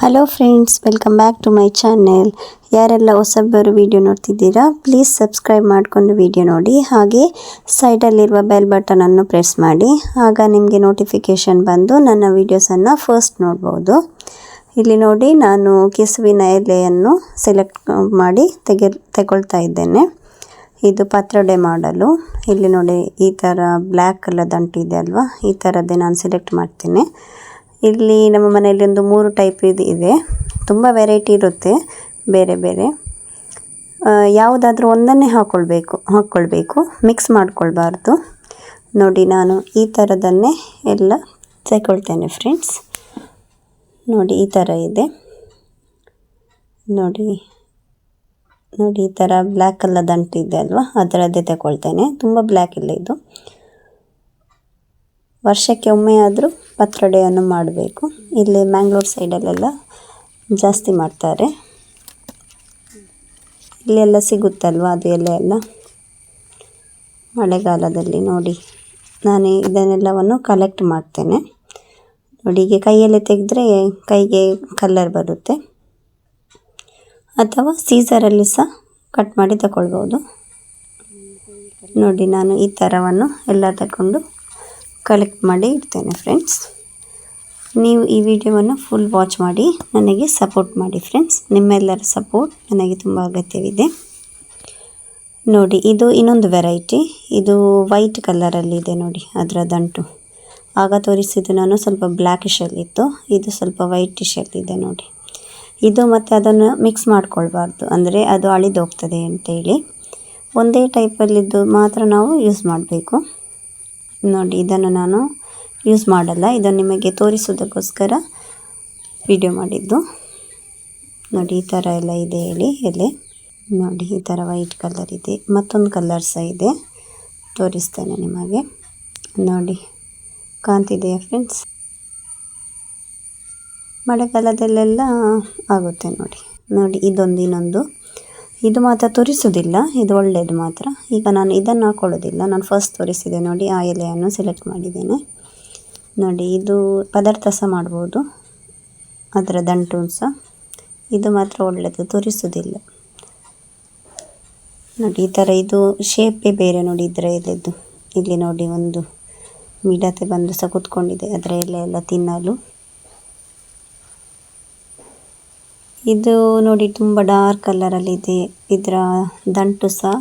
Hello friends welcome back to my channel ಯಾರೆಲ್ಲ ಹೊಸಬ್ಬರು video ನೋಡ್ತಿದ್ದೀರಾ ಪ್ಲೀಸ್ ಸಬ್ಸ್ಕ್ರೈಬ್ ಮಾಡಿಕೊಂಡು ವಿಡಿಯೋ ನೋಡಿ. ಹಾಗೆ ಸೈಡಲ್ಲಿರುವ ಬೆಲ್ ಬಟನನ್ನು ಪ್ರೆಸ್ ಮಾಡಿ. ಆಗ ನಿಮಗೆ ನೋಟಿಫಿಕೇಷನ್ ಬಂದು ನನ್ನ ವೀಡಿಯೋಸನ್ನು ಫಸ್ಟ್ ನೋಡ್ಬೋದು. ಇಲ್ಲಿ ನೋಡಿ ನಾನು ಕೆಸುವಿನ ಎಲೆಯನ್ನು ಸೆಲೆಕ್ಟ್ ಮಾಡಿ ತೆಗೆ ತಗೊಳ್ತಾ ಇದ್ದೇನೆ. ಇದು ಪತ್ರೊಡೆ ಮಾಡಲು. ಇಲ್ಲಿ ನೋಡಿ ಈ ಥರ ಬ್ಲ್ಯಾಕ್ ಕಲರ್ ದಂಟಿದೆ ಅಲ್ವಾ? ಈ ಥರದ್ದೇ ನಾನು ಸೆಲೆಕ್ಟ್ ಮಾಡ್ತೇನೆ. ಇಲ್ಲಿ ನಮ್ಮ ಮನೆಯಲ್ಲಿ ಒಂದು ಮೂರು ಟೈಪ್ ಇದು ಇದೆ. ತುಂಬ ವೆರೈಟಿ ಇರುತ್ತೆ, ಬೇರೆ ಬೇರೆ. ಯಾವುದಾದ್ರೂ ಒಂದನ್ನೇ ಹಾಕ್ಕೊಳ್ಬೇಕು ಹಾಕ್ಕೊಳ್ಬೇಕು ಮಿಕ್ಸ್ ಮಾಡ್ಕೊಳ್ಬಾರ್ದು. ನೋಡಿ, ನಾನು ಈ ಥರದನ್ನೇ ಎಲ್ಲ ತಗೊಳ್ತೇನೆ ಫ್ರೆಂಡ್ಸ್ ನೋಡಿ, ಈ ಥರ ಇದೆ. ನೋಡಿ ನೋಡಿ, ಈ ಥರ ಬ್ಲ್ಯಾಕ್ ಕಲರ್ ಅಲ್ವಾ? ಅದರದ್ದೇ ತಗೊಳ್ತೇನೆ. ತುಂಬ ಬ್ಲ್ಯಾಕ್ ಇಲ್ಲ ಇದು. ವರ್ಷಕ್ಕೆ ಒಮ್ಮೆ ಆದರೂ ಪತ್ರೊಡೆಯನ್ನು ಮಾಡಬೇಕು. ಇಲ್ಲಿ ಮ್ಯಾಂಗ್ಳೂರ್ ಸೈಡಲ್ಲೆಲ್ಲ ಜಾಸ್ತಿ ಮಾಡ್ತಾರೆ. ಇಲ್ಲೆಲ್ಲ ಸಿಗುತ್ತಲ್ವ ಅದು ಎಲೆ ಎಲ್ಲ ಮಳೆಗಾಲದಲ್ಲಿ ನೋಡಿ. ನಾನು ಇದನ್ನೆಲ್ಲವನ್ನು ಕಲೆಕ್ಟ್ ಮಾಡ್ತೇನೆ. ನೋಡಿ, ಹೀಗೆ ಕೈಯಲ್ಲಿ ತೆಗೆದ್ರೆ ಕೈಗೆ ಕಲ್ಲರ್ ಬರುತ್ತೆ. ಅಥವಾ ಸೀಸರಲ್ಲಿ ಸಹ ಕಟ್ ಮಾಡಿ ತಗೊಳ್ಬೋದು ನೋಡಿ, ನಾನು ಈ ಥರವನ್ನು ಎಲ್ಲ ತಗೊಂಡು ಕಲೆಕ್ಟ್ ಮಾಡಿ ಇಡ್ತೇನೆ ಫ್ರೆಂಡ್ಸ್ ನೀವು ಈ ವಿಡಿಯೋವನ್ನು ಫುಲ್ ವಾಚ್ ಮಾಡಿ, ನನಗೆ ಸಪೋರ್ಟ್ ಮಾಡಿ ಫ್ರೆಂಡ್ಸ್ ನಿಮ್ಮೆಲ್ಲರ ಸಪೋರ್ಟ್ ನನಗೆ ತುಂಬ ಅಗತ್ಯವಿದೆ. ನೋಡಿ, ಇದು ಇನ್ನೊಂದು ವೆರೈಟಿ ಇದು ವೈಟ್ ಕಲರಲ್ಲಿದೆ ನೋಡಿ ಅದರ ದಂಟು ಆಗ ತೋರಿಸಿದ್ದು ನಾನು ಸ್ವಲ್ಪ ಬ್ಲ್ಯಾಕಿಶಲ್ಲಿತ್ತು ಇದು ಸ್ವಲ್ಪ ವೈಟಿಶಲ್ಲಿದೆ ನೋಡಿ. ಇದು ಮತ್ತು ಅದನ್ನು ಮಿಕ್ಸ್ ಮಾಡ್ಕೊಳ್ಬಾರ್ದು. ಅಂದರೆ ಅದು ಅಳಿದೋಗ್ತದೆ ಅಂತೇಳಿ. ಒಂದೇ ಟೈಪಲ್ಲಿದ್ದು ಮಾತ್ರ ನಾವು ಯೂಸ್ ಮಾಡಬೇಕು. ನೋಡಿ, ಇದನ್ನು ನಾನು ಯೂಸ್ ಮಾಡಲ್ಲ. ಇದನ್ನು ನಿಮಗೆ ತೋರಿಸೋದಕ್ಕೋಸ್ಕರ ವಿಡಿಯೋ ಮಾಡಿದ್ದು. ನೋಡಿ, ಈ ಥರ ಎಲ್ಲ ಇದೆ ಹೇಳಿ, ಎಲೆ. ನೋಡಿ, ಈ ಥರ ವೈಟ್ ಕಲರ್ ಇದೆ. ಮತ್ತೊಂದು ಕಲರ್ ಸಹ ಇದೆ. ತೋರಿಸ್ತೇನೆ ನಿಮಗೆ. ನೋಡಿ, ಕಾಣ್ತಿದೆಯಾ ಫ್ರೆಂಡ್ಸ್ ಮಳೆಗಾಲದಲ್ಲೆಲ್ಲ ಆಗುತ್ತೆ ನೋಡಿ. ನೋಡಿ, ಇದೊಂದು ಇನ್ನೊಂದು. ಇದು ಮಾತ್ರ ತೋರಿಸೋದಿಲ್ಲ ಇದು ಒಳ್ಳೆಯದು ಮಾತ್ರ. ಈಗ ನಾನು ಇದನ್ನು ಹಾಕೊಳ್ಳೋದಿಲ್ಲ. ನಾನು ಫಸ್ಟ್ ತೋರಿಸಿದೆ ನೋಡಿ, ಆ ಎಲೆಯನ್ನು ಸೆಲೆಕ್ಟ್ ಮಾಡಿದ್ದೇನೆ. ನೋಡಿ, ಇದು ಪದಾರ್ಥ ಸಹ ಮಾಡ್ಬೋದು. ಅದರ ದಂಟು ಸಹ. ಇದು ಮಾತ್ರ ಒಳ್ಳೆಯದು ತೋರಿಸೋದಿಲ್ಲ ನೋಡಿ, ಈ ಥರ ಇದು ಶೇಪೇ ಬೇರೆ ನೋಡಿ ಇದರ ಎಲೆದು ಇಲ್ಲಿ ನೋಡಿ ಒಂದು ಮಿಡತೆ ಬಂದು ಸಹ ಕೂತ್ಕೊಂಡಿದೆ. ಅದರ ಎಲೆ ಎಲ್ಲ ತಿನ್ನಲು. ಇದು ನೋಡಿ ತುಂಬ ಡಾರ್ಕ್ ಕಲರ್ ಅಲ್ಲಿ ಕಲರಲ್ಲಿದೆ ಇದರ ದಂಟು ಸಹ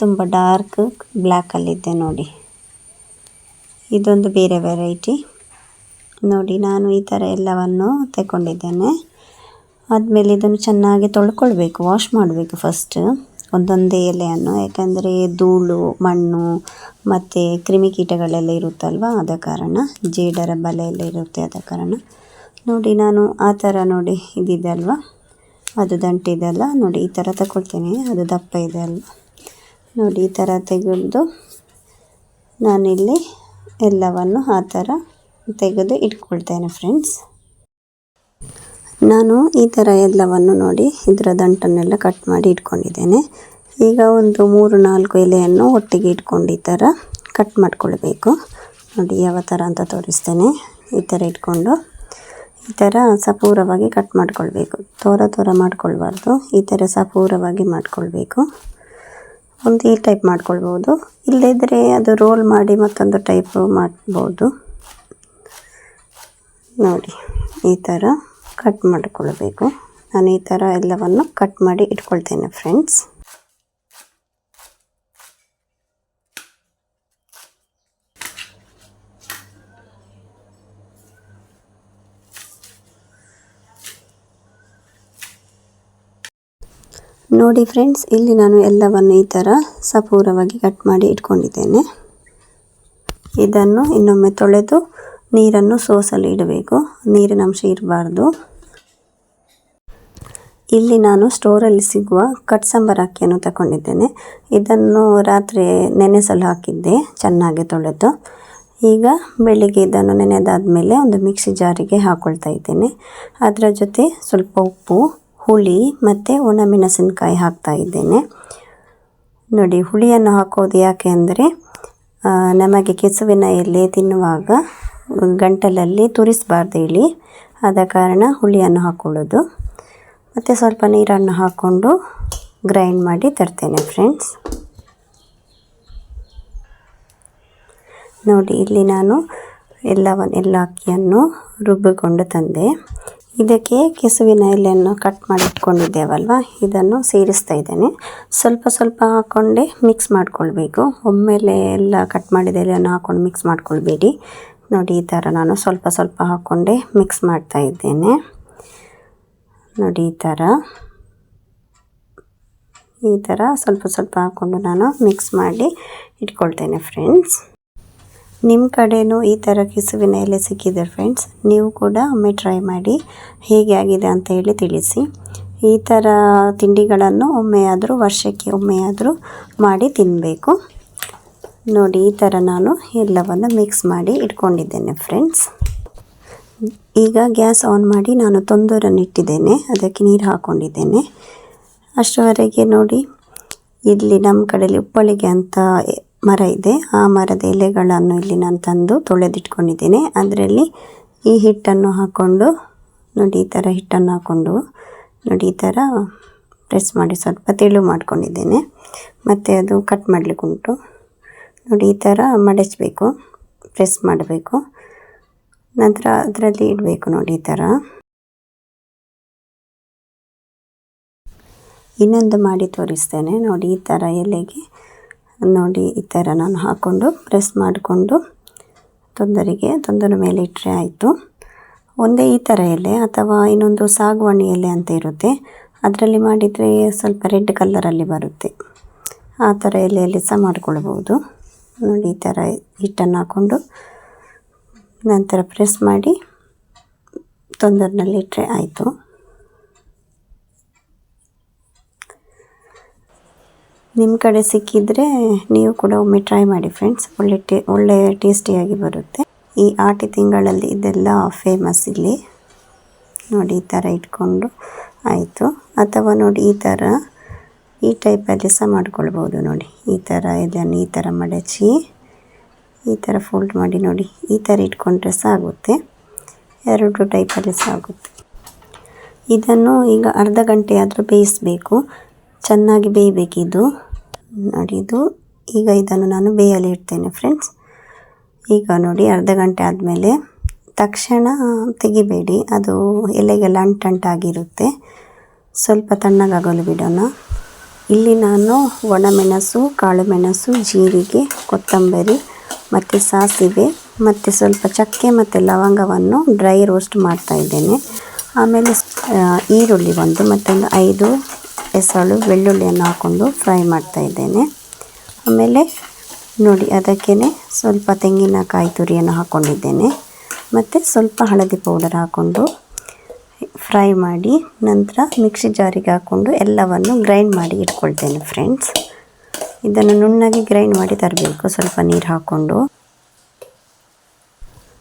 ತುಂಬ ಡಾರ್ಕ್ ಬ್ಲಾಕ್ ಅಲ್ಲಿ ಇದೆ ನೋಡಿ. ಇದೊಂದು ಬೇರೆ ವೆರೈಟಿ. ನೋಡಿ ನಾನು ಈ ಥರ ಎಲ್ಲವನ್ನು ತಗೊಂಡಿದ್ದೇನೆ. ಆದಮೇಲೆ ಇದನ್ನು ಚೆನ್ನಾಗಿ ತೊಳ್ಕೊಳ್ಬೇಕು, ವಾಶ್ ಮಾಡಬೇಕು ಫಸ್ಟ್ ಒಂದೊಂದೇ ಎಲೆಯನ್ನು. ಯಾಕಂದರೆ ಧೂಳು, ಮಣ್ಣು ಮತ್ತು ಕ್ರಿಮಿಕೀಟಗಳೆಲ್ಲ ಇರುತ್ತಲ್ವ? ಆದ ಕಾರಣ ಜೇಡರ ಬಲೆ ಎಲ್ಲ ಇರುತ್ತೆ ಆದ ಕಾರಣ. ನೋಡಿ ನಾನು ಆ ಥರ ನೋಡಿ ಇದಿದೆ ಅಲ್ವಾ? ಅದು ದಂಟಿದೆಲ್ಲ ನೋಡಿ, ಈ ಥರ ತಗೊಳ್ತೀನಿ. ಅದು ದಪ್ಪ ಇದೆ ಅಲ್ಲ? ನೋಡಿ, ಈ ಥರ ತೆಗೆದು ನಾನಿಲ್ಲಿ ಎಲ್ಲವನ್ನು ಆ ಥರ ತೆಗೆದು ಇಟ್ಕೊಳ್ತೇನೆ ಫ್ರೆಂಡ್ಸ್ ನಾನು ಈ ಥರ ಎಲ್ಲವನ್ನು ನೋಡಿ ಇದರ ದಂಟನ್ನೆಲ್ಲ ಕಟ್ ಮಾಡಿ ಇಟ್ಕೊಂಡಿದ್ದೇನೆ. ಈಗ ಒಂದು ಮೂರು ನಾಲ್ಕು ಎಲೆಯನ್ನು ಒಟ್ಟಿಗೆ ಇಟ್ಕೊಂಡು ಈ ಥರ ಕಟ್ ಮಾಡಿಕೊಳ್ಬೇಕು. ನೋಡಿ, ಯಾವ ಥರ ಅಂತ ತೋರಿಸ್ತೇನೆ. ಈ ಥರ ಇಟ್ಕೊಂಡು ಈ ಥರ ಸಪೂರವಾಗಿ ಕಟ್ ಮಾಡ್ಕೊಳ್ಬೇಕು. ತೋರ ತೋರ ಮಾಡ್ಕೊಳ್ಬಾರ್ದು. ಈ ಥರ ಸಪೂರವಾಗಿ ಮಾಡ್ಕೊಳ್ಬೇಕು. ಒಂದು ಈ ಟೈಪ್ ಮಾಡ್ಕೊಳ್ಬೋದು ಇಲ್ಲದಿದ್ದರೆ ಅದು ರೋಲ್ ಮಾಡಿ ಮತ್ತೊಂದು ಟೈಪ್ ಮಾಡ್ಬೋದು. ನೋಡಿ, ಈ ಥರ ಕಟ್ ಮಾಡಿಕೊಳ್ಬೇಕು. ನಾನು ಈ ಥರ ಎಲ್ಲವನ್ನು ಕಟ್ ಮಾಡಿ ಇಟ್ಕೊಳ್ತೇನೆ ಫ್ರೆಂಡ್ಸ್ ನೋಡಿ ಫ್ರೆಂಡ್ಸ್ ಇಲ್ಲಿ ನಾನು ಎಲ್ಲವನ್ನು ಈ ಥರ ಸಪೂರವಾಗಿ ಕಟ್ ಮಾಡಿ ಇಟ್ಕೊಂಡಿದ್ದೇನೆ. ಇದನ್ನು ಇನ್ನೊಮ್ಮೆ ತೊಳೆದು ನೀರನ್ನು ಸೋಸಲು ಇಡಬೇಕು. ನೀರಿನ ಅಂಶ ಇರಬಾರ್ದು. ಇಲ್ಲಿ ನಾನು ಸ್ಟೋರಲ್ಲಿ ಸಿಗುವ ಕಟ್ಸಂಬರ್ ಅಕ್ಕಿಯನ್ನು ತಗೊಂಡಿದ್ದೇನೆ ಇದನ್ನು ರಾತ್ರಿ ನೆನೆಸಲು ಹಾಕಿದ್ದೆ, ಚೆನ್ನಾಗಿ ತೊಳೆದು. ಈಗ ಬೆಳಿಗ್ಗೆ ಇದನ್ನು ನೆನೆದಾದ ಮೇಲೆ ಒಂದು ಮಿಕ್ಸಿ ಜಾರಿಗೆ ಹಾಕ್ಕೊಳ್ತಾ ಇದ್ದೇನೆ. ಅದರ ಜೊತೆ ಸ್ವಲ್ಪ ಉಪ್ಪು ಹುಳಿ ಮತ್ತು ಒಣಮೆಣಸಿನ್ಕಾಯಿ ಹಾಕ್ತಾ ಇದ್ದೇನೆ. ನೋಡಿ, ಹುಳಿಯನ್ನು ಹಾಕೋದು ಯಾಕೆ ಅಂದರೆ ನಮಗೆ ಕೆಸುವಿನ ಎಲೆ ತಿನ್ನುವಾಗ ಗಂಟಲಲ್ಲಿ ತುರಿಸಬಾರ್ದು ಹೇಳಿ ಆದ ಕಾರಣ ಹುಳಿಯನ್ನು ಹಾಕ್ಕೊಳ್ಳೋದು ಮತ್ತು ಸ್ವಲ್ಪ ನೀರನ್ನು ಹಾಕ್ಕೊಂಡು ಗ್ರೈಂಡ್ ಮಾಡಿ ತರ್ತೇನೆ ಫ್ರೆಂಡ್ಸ್. ನೋಡಿ, ಇಲ್ಲಿ ನಾನು ಎಲ್ಲವನ್ನು ಎಲ್ಲ ಅಕ್ಕಿಯನ್ನು ರುಬ್ಬಿಕೊಂಡು ತಂದೆ. ಇದಕ್ಕೆ ಕೆಸುವಿನ ಎಲೆಯನ್ನು ಕಟ್ ಮಾಡಿ ಇಟ್ಕೊಂಡಿದ್ದೇವಲ್ವ ಇದನ್ನು ಸೇರಿಸ್ತಾ ಇದ್ದೇನೆ. ಸ್ವಲ್ಪ ಸ್ವಲ್ಪ ಹಾಕ್ಕೊಂಡೆ ಮಿಕ್ಸ್ ಮಾಡ್ಕೊಳ್ಬೇಕು. ಒಮ್ಮೆಲೆ ಎಲ್ಲ ಕಟ್ ಮಾಡಿದ ಎಲೆಯನ್ನು ಹಾಕ್ಕೊಂಡು ಮಿಕ್ಸ್ ಮಾಡ್ಕೊಳ್ಬೇಡಿ. ನೋಡಿ, ಈ ಥರ ನಾನು ಸ್ವಲ್ಪ ಸ್ವಲ್ಪ ಹಾಕ್ಕೊಂಡೆ ಮಿಕ್ಸ್ ಮಾಡ್ತಾ ಇದ್ದೇನೆ. ನೋಡಿ, ಈ ಥರ. ಈ ಥರ ಸ್ವಲ್ಪ ಸ್ವಲ್ಪ ಹಾಕ್ಕೊಂಡು ನಾನು ಮಿಕ್ಸ್ ಮಾಡಿ ಇಟ್ಕೊಳ್ತೇನೆ ಫ್ರೆಂಡ್ಸ್ ನಿಮ್ಮ ಕಡೆಯೂ ಈ ಥರ ಕಿಸುವಿನ ಎಲೆ ಸಿಕ್ಕಿದೆ ಫ್ರೆಂಡ್ಸ್ ನೀವು ಕೂಡ ಒಮ್ಮೆ ಟ್ರೈ ಮಾಡಿ ಹೇಗೆ ಆಗಿದೆ ಅಂತ ಹೇಳಿ ತಿಳಿಸಿ. ಈ ಥರ ತಿಂಡಿಗಳನ್ನು ಒಮ್ಮೆಯಾದರೂ ವರ್ಷಕ್ಕೆ ಒಮ್ಮೆಯಾದರೂ ಮಾಡಿ ತಿನ್ನಬೇಕು ನೋಡಿ, ಈ ಥರ ನಾನು ಎಲ್ಲವನ್ನು ಮಿಕ್ಸ್ ಮಾಡಿ ಇಟ್ಕೊಂಡಿದ್ದೇನೆ ಫ್ರೆಂಡ್ಸ್ ಈಗ ಗ್ಯಾಸ್ ಆನ್ ಮಾಡಿ ನಾನು ತೊಂದೂರನ್ನು ಇಟ್ಟಿದ್ದೇನೆ. ಅದಕ್ಕೆ ನೀರು ಹಾಕ್ಕೊಂಡಿದ್ದೇನೆ ಅಷ್ಟರವರೆಗೆ ನೋಡಿ, ಇಲ್ಲಿ ನಮ್ಮ ಕಡೆಯಲ್ಲಿ ಉಪ್ಪಳಿಗೆ ಅಂತ ಮರ ಇದೆ. ಆ ಮರದ ಎಲೆಗಳನ್ನು ಇಲ್ಲಿ ನಾನು ತಂದು ತೊಳೆದಿಟ್ಕೊಂಡಿದ್ದೇನೆ. ಅದರಲ್ಲಿ ಈ ಹಿಟ್ಟನ್ನು ಹಾಕ್ಕೊಂಡು ನೋಡಿ ಈ ಥರ ಹಿಟ್ಟನ್ನು ಹಾಕ್ಕೊಂಡು ನೋಡಿ ಈ ಥರ ಪ್ರೆಸ್ ಮಾಡಿ ಸ್ವಲ್ಪ ತೆಳು ಮಾಡ್ಕೊಂಡಿದ್ದೇನೆ. ಮತ್ತು ಅದು ಕಟ್ ಮಾಡಲಿಕ್ಕೆ ಉಂಟು. ನೋಡಿ ಈ ಥರ ಮಡಚಬೇಕು, ಪ್ರೆಸ್ ಮಾಡಬೇಕು. ನಂತರ ಅದರಲ್ಲಿ ಇಡಬೇಕು ನೋಡಿ ಈ ಥರ ಇನ್ನೊಂದು ಮಾಡಿ ತೋರಿಸ್ತೇನೆ ನೋಡಿ ಈ ಥರ ಎಲೆಗೆ. ನೋಡಿ ಈ ಥರ ನಾನು ಹಾಕ್ಕೊಂಡು ಪ್ರೆಸ್ ಮಾಡಿಕೊಂಡು ತೊಂದರೆಗೆ ತೊಂದರೆ ಮೇಲೆ ಇಟ್ಟರೆ ಆಯಿತು. ಒಂದೇ ಈ ಥರ ಎಲೆ ಅಥವಾ ಇನ್ನೊಂದು ಸಾಗುವಾಣಿ ಎಲೆ ಅಂತ ಇರುತ್ತೆ. ಅದರಲ್ಲಿ ಮಾಡಿದರೆ ಸ್ವಲ್ಪ ರೆಡ್ ಕಲ್ಲರಲ್ಲಿ ಬರುತ್ತೆ. ಆ ಥರ ಎಲೆಯಲ್ಲಿ ಸಹ ಮಾಡ್ಕೊಳ್ಬೋದು. ನೋಡಿ ಈ ಥರ ಹಿಟ್ಟನ್ನು ಹಾಕ್ಕೊಂಡು ನಂತರ ಪ್ರೆಸ್ ಮಾಡಿ ತೊಂದರಿನಲ್ಲಿ ಇಟ್ಟರೆ ಆಯಿತು. ನಿಮ್ಮ ಕಡೆ ಸಿಕ್ಕಿದರೆ ನೀವು ಕೂಡ ಒಮ್ಮೆ ಟ್ರೈ ಮಾಡಿ ಫ್ರೆಂಡ್ಸ್ ಒಳ್ಳೆ ಟೇ, ಒಳ್ಳೆ ಟೇಸ್ಟಿಯಾಗಿ ಬರುತ್ತೆ. ಈ ಆಟಿ ತಿಂಗಳಲ್ಲಿ ಇದೆಲ್ಲ ಫೇಮಸ್ ಇಲ್ಲಿ. ನೋಡಿ, ಈ ಥರ ಇಟ್ಕೊಂಡು ಆಯಿತು. ಅಥವಾ ನೋಡಿ, ಈ ಥರ ಈ ಟೈಪಲ್ಲಿ ಸಹ ಮಾಡ್ಕೊಳ್ಬೋದು ನೋಡಿ. ಈ ಥರ ಇದನ್ನು ಈ ಥರ ಮಡಚಿ, ಈ ಥರ ಫೋಲ್ಡ್ ಮಾಡಿ ನೋಡಿ. ಈ ಥರ ಇಟ್ಕೊಂಡ್ರೆ ಸಹ ಆಗುತ್ತೆ. ಎರಡು ಟೈಪಲ್ಲಿ ಸಹ ಆಗುತ್ತೆ. ಇದನ್ನು ಈಗ ಅರ್ಧ ಗಂಟೆ ಆದರೂ ಬೇಯಿಸಬೇಕು. ಚೆನ್ನಾಗಿ ಬೇಯಬೇಕಿದು. ನೋಡಿ ಇದು. ಈಗ ಇದನ್ನು ನಾನು ಬೇಯಲಿ ಇಡ್ತೇನೆ ಫ್ರೆಂಡ್ಸ್ ಈಗ ನೋಡಿ ಅರ್ಧ ಗಂಟೆ ಆದಮೇಲೆ ತಕ್ಷಣ ತೆಗಿಬೇಡಿ. ಅದು ಎಲೆಗೆಲ್ಲ ಅಂಟಂಟಾಗಿರುತ್ತೆ ಸ್ವಲ್ಪ ತಣ್ಣಗಾಗಲು ಬಿಡೋಣ. ಇಲ್ಲಿ ನಾನು ಒಣಮೆಣಸು, ಕಾಳುಮೆಣಸು, ಜೀರಿಗೆ, ಕೊತ್ತಂಬರಿ ಮತ್ತು ಸಾಸಿವೆ ಮತ್ತು ಸ್ವಲ್ಪ ಚಕ್ಕೆ ಮತ್ತು ಲವಂಗವನ್ನು ಡ್ರೈ ರೋಸ್ಟ್ ಮಾಡ್ತಾ ಇದ್ದೇನೆ. ಆಮೇಲೆ ಈರುಳ್ಳಿ ಒಂದು ಮತ್ತೊಂದು ಐದು ಎಸಳು ಬೆಳ್ಳುಳ್ಳಿಯನ್ನು ಹಾಕ್ಕೊಂಡು ಫ್ರೈ ಮಾಡ್ತಾ ಇದ್ದೇನೆ. ಆಮೇಲೆ ನೋಡಿ ಅದಕ್ಕೇ ಸ್ವಲ್ಪ ತೆಂಗಿನಕಾಯಿ ತುರಿಯನ್ನು ಹಾಕ್ಕೊಂಡಿದ್ದೇನೆ ಮತ್ತು ಸ್ವಲ್ಪ ಹಳದಿ ಪೌಡರ್ ಹಾಕ್ಕೊಂಡು ಫ್ರೈ ಮಾಡಿ ನಂತರ ಮಿಕ್ಸಿ ಜಾರಿಗೆ ಹಾಕ್ಕೊಂಡು ಎಲ್ಲವನ್ನು ಗ್ರೈಂಡ್ ಮಾಡಿ ಇಟ್ಕೊಳ್ತೇನೆ ಫ್ರೆಂಡ್ಸ್ ಇದನ್ನು ನುಣ್ಣಗೆ ಗ್ರೈಂಡ್ ಮಾಡಿ ತರಬೇಕು, ಸ್ವಲ್ಪ ನೀರು ಹಾಕ್ಕೊಂಡು.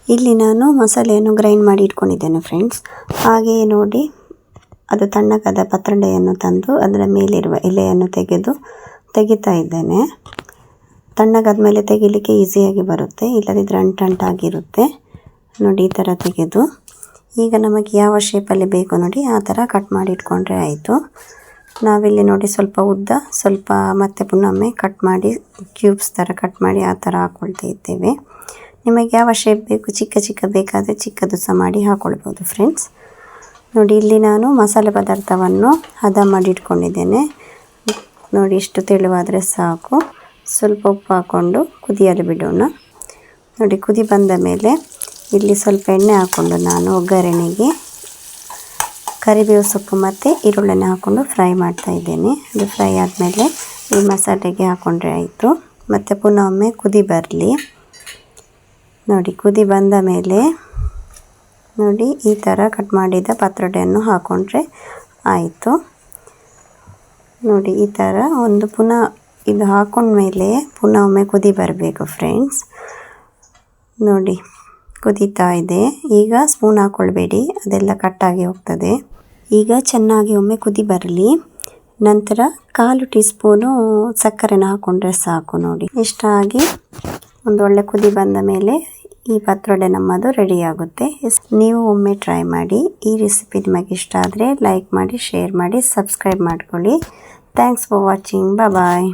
ಇಲ್ಲಿ ನಾನು ಮಸಾಲೆಯನ್ನು ಗ್ರೈಂಡ್ ಮಾಡಿ ಇಟ್ಕೊಂಡಿದ್ದೇನೆ ಫ್ರೆಂಡ್ಸ್ ಹಾಗೆಯೇ ನೋಡಿ ಅದು ತಣ್ಣಗಾದ ಪತ್ರೊಡೆಯನ್ನು ತಂದು ಅದರ ಮೇಲಿರುವ ಎಲೆಯನ್ನು ತೆಗೆದು ತೆಗಿತಾ ಇದ್ದೇನೆ. ತಣ್ಣಗಾದ ಮೇಲೆ ತೆಗಿಲಿಕ್ಕೆ ಈಸಿಯಾಗಿ ಬರುತ್ತೆ ಇಲ್ಲದಿದ್ದರೆ ಅಂಟಂಟಾಗಿರುತ್ತೆ. ನೋಡಿ, ಈ ಥರ ತೆಗೆದು. ಈಗ ನಮಗೆ ಯಾವ ಶೇಪಲ್ಲಿ ಬೇಕು ನೋಡಿ, ಆ ಥರ ಕಟ್ ಮಾಡಿ ಇಟ್ಕೊಂಡ್ರೆ ಆಯಿತು. ನಾವಿಲ್ಲಿ ನೋಡಿ, ಸ್ವಲ್ಪ ಉದ್ದ, ಸ್ವಲ್ಪ ಮತ್ತೆ ಪುನೊಮ್ಮೆ ಕಟ್ ಮಾಡಿ ಕ್ಯೂಬ್ಸ್ ಥರ ಕಟ್ ಮಾಡಿ ಆ ಥರ ಹಾಕ್ಕೊಳ್ತಾ ಇದ್ದೇವೆ. ನಿಮಗೆ ಯಾವ ಶೇಪ್ ಬೇಕು, ಚಿಕ್ಕ ಚಿಕ್ಕ ಬೇಕಾದರೆ ಚಿಕ್ಕದು ಸಹ ಮಾಡಿ ಹಾಕ್ಕೊಳ್ಬೋದು ಫ್ರೆಂಡ್ಸ್ ನೋಡಿ, ಇಲ್ಲಿ ನಾನು ಮಸಾಲೆ ಪದಾರ್ಥವನ್ನು ಹದ ಮಾಡಿ ಇಟ್ಕೊಂಡಿದ್ದೇನೆ ನೋಡಿ, ಇಷ್ಟು ತೆಳುವಾದರೆ ಸಾಕು. ಸ್ವಲ್ಪ ಉಪ್ಪು ಹಾಕ್ಕೊಂಡು ಕುದಿಯಲು ಬಿಡೋಣ. ನೋಡಿ, ಕುದಿ ಬಂದ ಮೇಲೆ ಇಲ್ಲಿ ಸ್ವಲ್ಪ ಎಣ್ಣೆ ಹಾಕ್ಕೊಂಡು ನಾನು ಒಗ್ಗರಣೆಗೆ ಕರಿಬೇವು ಸೊಪ್ಪು ಮತ್ತು ಈರುಳ್ಳಿನ ಹಾಕ್ಕೊಂಡು ಫ್ರೈ ಮಾಡ್ತಾ ಇದ್ದೇನೆ. ಅದು ಫ್ರೈ ಆದಮೇಲೆ ಈ ಮಸಾಲೆಗೆ ಹಾಕ್ಕೊಂಡ್ರೆ ಆಯಿತು. ಮತ್ತು ಪುನಃ ಒಮ್ಮೆ ಕುದಿ ಬರಲಿ. ನೋಡಿ, ಕುದಿ ಬಂದ ಮೇಲೆ ನೋಡಿ, ಈ ಥರ ಕಟ್ ಮಾಡಿದ ಪತ್ರೊಡೆಯನ್ನು ಹಾಕ್ಕೊಂಡ್ರೆ ಆಯಿತು. ನೋಡಿ, ಈ ಥರ ಒಂದು ಪುನಃ ಇದು ಹಾಕೊಂಡ್ಮೇಲೆ ಪುನಃ ಒಮ್ಮೆ ಕುದಿ ಬರಬೇಕು ಫ್ರೆಂಡ್ಸ್ ನೋಡಿ, ಕುದೀತಾ ಇದೆ. ಈಗ ಸ್ಪೂನ್ ಹಾಕ್ಕೊಳ್ಬೇಡಿ ಅದೆಲ್ಲ ಕಟ್ಟಾಗಿ ಹೋಗ್ತದೆ. ಈಗ ಚೆನ್ನಾಗಿ ಒಮ್ಮೆ ಕುದಿ ಬರಲಿ. ನಂತರ ಕಾಲು ಟೀ ಸ್ಪೂನು ಸಕ್ಕರೆನ ಹಾಕ್ಕೊಂಡ್ರೆ ಸಾಕು ನೋಡಿ. ಇಷ್ಟಾಗಿ ಒಂದು ಒಳ್ಳೆ ಕುದಿ ಬಂದ ಮೇಲೆ ಈ ಪತ್ರೊಡೆ ನಮ್ಮದು ರೆಡಿ ಆಗುತ್ತೆ. ನೀವು ಒಮ್ಮೆ ಟ್ರೈ ಮಾಡಿ, ಈ ರೆಸಿಪಿ ನಿಮಗೆ ಇಷ್ಟ ಆದರೆ ಲೈಕ್ ಮಾಡಿ ಶೇರ್ ಮಾಡಿ ಸಬ್ಸ್ಕ್ರೈಬ್ ಮಾಡ್ಕೊಳ್ಳಿ. Thanks for watching bye